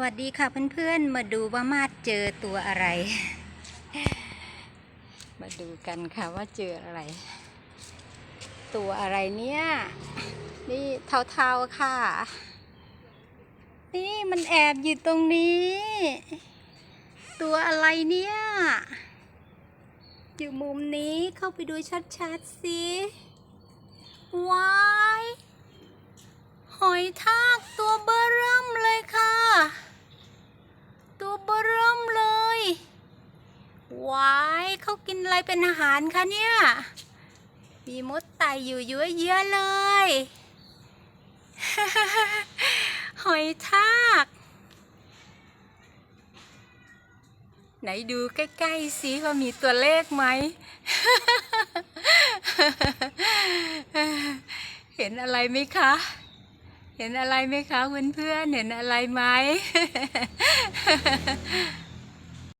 วัสดีค่ะเพื่อนๆ มาดูว่ามาดเจอตัวอะไร มาดูกันค่ะว่าเจออะไร ตัวอะไรเนี่ย นี่เทาๆค่ะ นี่มันแอบอยู่ตรงนี้ ตัวอะไรเนี่ยอยู่มุมนี้เข้าไปดูชัดๆสิว้ายหอยทากตัวเบ ตัวเบิ่มเลยวายเขากินอะไรเป็นอาหารคะเนี่ย มีมดไต่อยู่เยอะเยอะเลย หอยทาก ไหนดูใกล้ๆสิว่ามีตัวเลขไหม เห็นอะไรไหมคะ เห็นอะไรไหมคะเพื่อนๆเห็นอะไรไหม